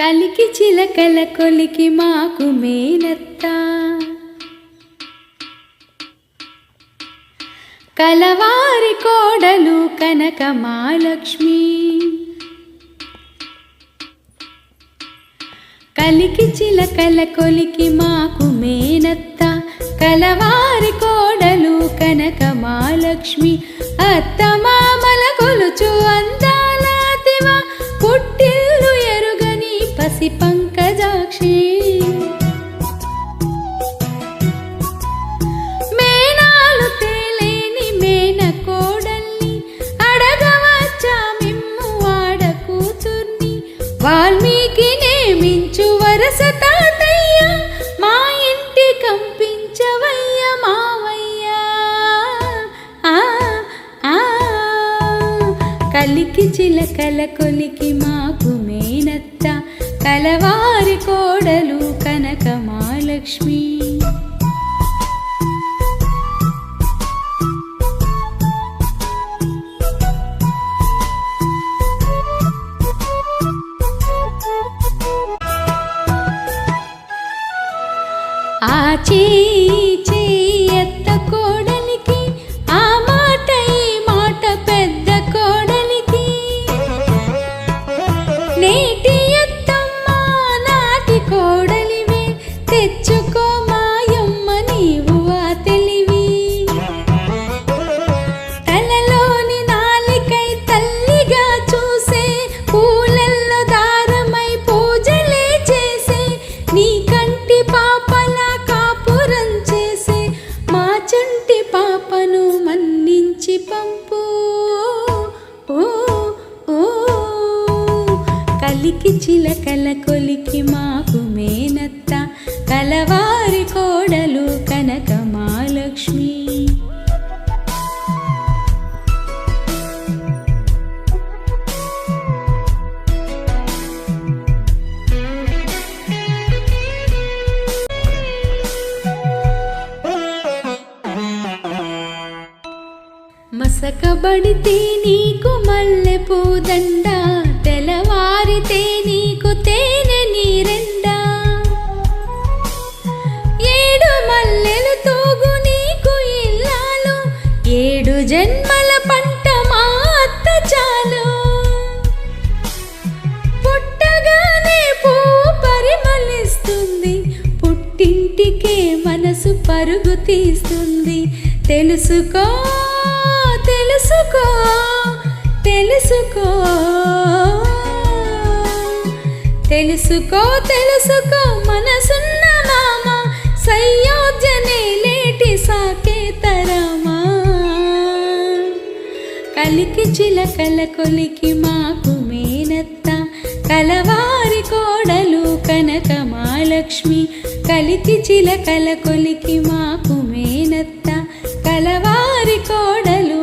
కలికి చిలకల కొలికి మాకు మేనత్త. కలవారి కోడలు కనక మహాలక్ష్మి. కలికి చిలకల కొలికి మా చిలకల కొలికి మాకు మేనత్త కలవారి కోడలు కనక ఆచీ నీ కంటి పాపల కాపురం చేసే మా చంటి పాపను మన్నించి పంపు. ఓ ఓ. కలికి చిలకల కొలికి మాకు మేనత్త కలవా? మసకబడితే నీకు మల్లె పూదండ తెలవారితే నీకు తేనె నీరెండ. ఏడు మల్లెలు తోగు నీకు ఇల్లాలు ఏడు జన్మల పంట మా అత్త చాలు. పుట్టగానే పూ పరిమళిస్తుంది పుట్టింటికే మనసు పరుగు తీస్తుంది. తెలుసుకో. తెలుసుకో. తెలుసుకో తెలుసుకో మనసున్న మామ. సయోధ్యనే లేటి సాకేతరామా. కలికి చిలకల కొలికి మాకు మేనత్త. కలవారి కోడలు కనక మహాలక్ష్మి. కలికి చిలకల కొలికి మాకు మేనత్త. కలవారి కోడలు